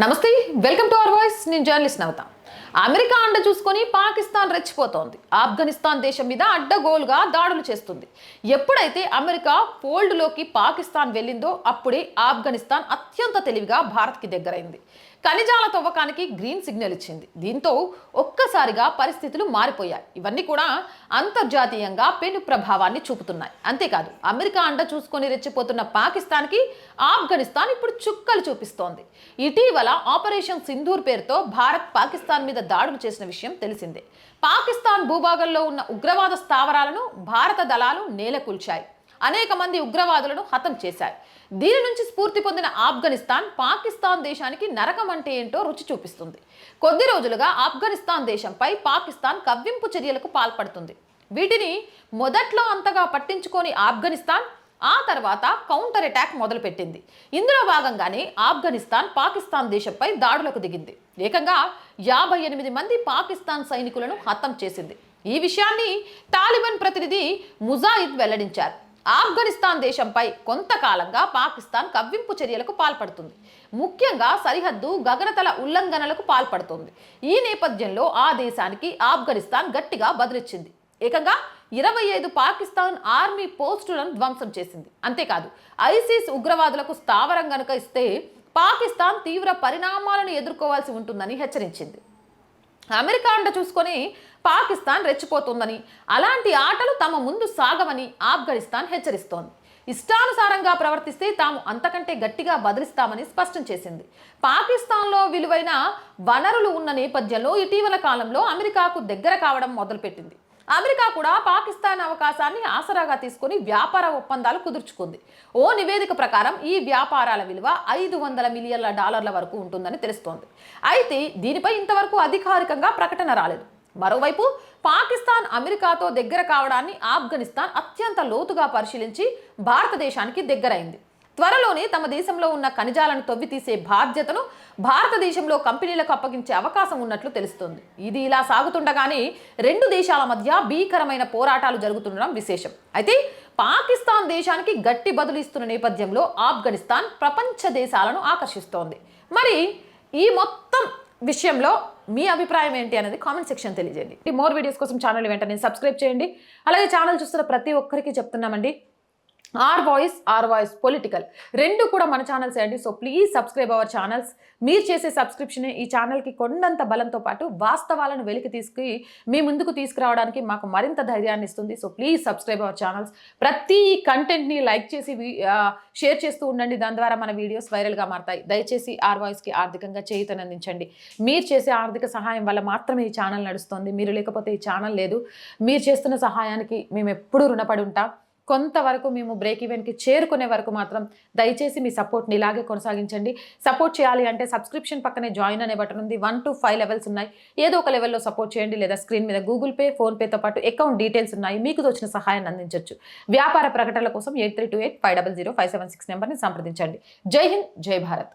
నమస్తే welcome to our voice. నేను journalist Navatha. America అండ చూసుకొని పాకిస్తాన్ రెచ్చిపోతోంది. ఆఫ్ఘనిస్తాన్ దేశం మీద అడ్డగోలుగా దాడులు చేస్తుంది. ఎప్పుడైతే అమెరికా ఫోల్డ్లోకి పాకిస్తాన్ వెళ్ళిందో అప్పుడే ఆఫ్ఘనిస్తాన్ అత్యంత తెలివిగా భారత్కి దగ్గరైంది. ఖనిజాల తవ్వకానికి గ్రీన్ సిగ్నల్ ఇచ్చింది. దీంతో ఒక్కసారిగా పరిస్థితులు మారిపోయాయి. ఇవన్నీ కూడా అంతర్జాతీయంగా పెను ప్రభావాన్ని చూపుతున్నాయి. అంతేకాదు అమెరికా అండ చూసుకొని రెచ్చిపోతున్న పాకిస్తాన్కి ఆఫ్ఘనిస్తాన్ ఇప్పుడు చుక్కలు చూపిస్తోంది. ఇటీవల ఆపరేషన్ సింధూర్ పేరుతో భారత్ పాకిస్తాన్ మీద దాడులు చేసిన విషయం తెలిసిందే. పాకిస్తాన్ భూభాగంలో ఉన్న ఉగ్రవాద స్థావరాలను భారత దళాలు నేలకూల్చాయి. అనేక మంది ఉగ్రవాదులను హతం చేశాయి. దీని నుంచి స్ఫూర్తి పొందిన ఆఫ్ఘనిస్తాన్ పాకిస్తాన్ దేశానికి నరకం అంటే ఏంటో రుచి చూపిస్తుంది. కొద్ది రోజులుగా ఆఫ్ఘనిస్తాన్ దేశంపై పాకిస్తాన్ కవ్వింపు చర్యలకు పాల్పడుతుంది. వీటిని మొదట్లో అంతగా పట్టించుకొని ఆఫ్ఘనిస్తాన్ ఆ తర్వాత కౌంటర్ అటాక్ మొదలుపెట్టింది. ఇందులో భాగంగానే ఆఫ్ఘనిస్తాన్ పాకిస్తాన్ దేశంపై దాడులకు దిగింది. ఏకంగా యాభై ఎనిమిది మంది పాకిస్తాన్ సైనికులను హతం చేసింది. ఈ విషయాన్ని తాలిబాన్ ప్రతినిధి ముజాయిద్ వెల్లడించారు. ఆఫ్ఘనిస్తాన్ దేశంపై కొంతకాలంగా పాకిస్తాన్ కవ్వింపు చర్యలకు పాల్పడుతుంది. ముఖ్యంగా సరిహద్దు గగనతల ఉల్లంఘనలకు పాల్పడుతుంది. ఈ నేపథ్యంలో ఆ దేశానికి ఆఫ్ఘనిస్తాన్ గట్టిగా బదిలిచ్చింది. ఏకంగా ఇరవై ఐదు పాకిస్తాన్ ఆర్మీ పోస్టులను ధ్వంసం చేసింది. అంతేకాదు ఐసిస్ ఉగ్రవాదులకు స్థావరం గనుక ఇస్తే పాకిస్తాన్ తీవ్ర పరిణామాలను ఎదుర్కోవాల్సి ఉంటుందని హెచ్చరించింది. అమెరికా అండ చూసుకొని పాకిస్తాన్ రెచ్చిపోతుందని అలాంటి ఆటలు తమ ముందు సాగవని ఆఫ్ఘనిస్తాన్ హెచ్చరిస్తోంది. ఇష్టానుసారంగా ప్రవర్తిస్తే తాము అంతకంటే గట్టిగా బదిలిస్తామని స్పష్టం చేసింది. పాకిస్తాన్లో విలువైన వనరులు ఉన్న నేపథ్యంలో ఇటీవల కాలంలో అమెరికాకు దగ్గర కావడం మొదలుపెట్టింది. అమెరికా కూడా పాకిస్తాన్ అవకాశాన్ని ఆసరాగా తీసుకుని వ్యాపార ఒప్పందాలు కుదుర్చుకుంది. ఓ నివేదిక ప్రకారం ఈ వ్యాపారాల విలువ ఐదు వందల మిలియన్ల డాలర్ల వరకు ఉంటుందని తెలుస్తోంది. అయితే దీనిపై ఇంతవరకు అధికారికంగా ప్రకటన రాలేదు. మరోవైపు పాకిస్తాన్ అమెరికాతో దగ్గర కావడాన్ని ఆఫ్ఘనిస్తాన్ అత్యంత లోతుగా పరిశీలించి భారతదేశానికి దగ్గరైంది. త్వరలోనే తమ దేశంలో ఉన్న ఖనిజాలను తవ్వితీసే బాధ్యతను భారతదేశంలో కంపెనీలకు అప్పగించే అవకాశం ఉన్నట్లు తెలుస్తోంది. ఇది ఇలా సాగుతుండగానే రెండు దేశాల మధ్య భీకరమైన పోరాటాలు జరుగుతుండడం విశేషం. అయితే పాకిస్తాన్ దేశానికి గట్టి బదులు ఇస్తున్న నేపథ్యంలో ఆఫ్ఘనిస్తాన్ ప్రపంచ దేశాలను ఆకర్షిస్తోంది. మరి ఈ మొత్తం విషయంలో మీ అభిప్రాయం ఏంటి అనేది కామెంట్ సెక్షన్ తెలియజేయండి. మోర్ వీడియోస్ కోసం ఛానల్ వెంటనే సబ్స్క్రైబ్ చేయండి. అలాగే ఛానల్ చూస్తున్న ప్రతి ఒక్కరికి చెప్తున్నామండి. R voice R voice political రెండు కూడా మన ఛానల్స్ అండి. So please subscribe our channels మీరు చేసే సబ్స్క్రిప్షన్ ఈ ఛానల్కి కొండంత బలంతో పాటు వాస్తవాలను వెలికి తీసుకు మీ ముందుకు తీసుకురావడానికి మాకు మరింత ధైర్యాన్ని ఇస్తుంది. So please subscribe our channels ప్రతి కంటెంట్ని లైక్ చేసి షేర్ చేస్తూ ఉండండి. దాని ద్వారా మన వీడియోస్ వైరల్గా మారతాయి. దయచేసి ఆర్ వాయిస్కి ఆర్థికంగా చేయుతనందించండి మీరు చేసే ఆర్థిక సహాయం వల్ల మాత్రమే ఈ ఛానల్ నడుస్తుంది. మీరు లేకపోతే ఈ ఛానల్ లేదు. మీరు చేస్తున్న సహాయానికి మేము ఎప్పుడూ రుణపడి ఉంటాం. కొంతవరకు మేము బ్రేక్ ఈవెన్కి చేరుకునే వరకు మాత్రం దయచేసి మీ సపోర్ట్ని ఇలాగే కొనసాగించండి. సపోర్ట్ చేయాలి అంటే సబ్స్క్రిప్షన్ పక్కనే జాయిన్ అనే బటన్ ఉంది. వన్ టు ఫైవ్ లెవెల్స్ ఉన్నాయి. ఏదో ఒక లెవెల్లో సపోర్ట్ చేయండి. లేదా స్క్రీన్ మీద గూగుల్ పే ఫోన్పేతో పాటు అకౌంట్ డీటెయిల్స్ ఉన్నాయి. మీకు తోచిన సహాయాన్ని అందించవచ్చు వ్యాపార ప్రకటనల కోసం eight three two eight five double zero five seven six నెంబర్ని సంప్రదించండి. జై హింద్ జై భారత్.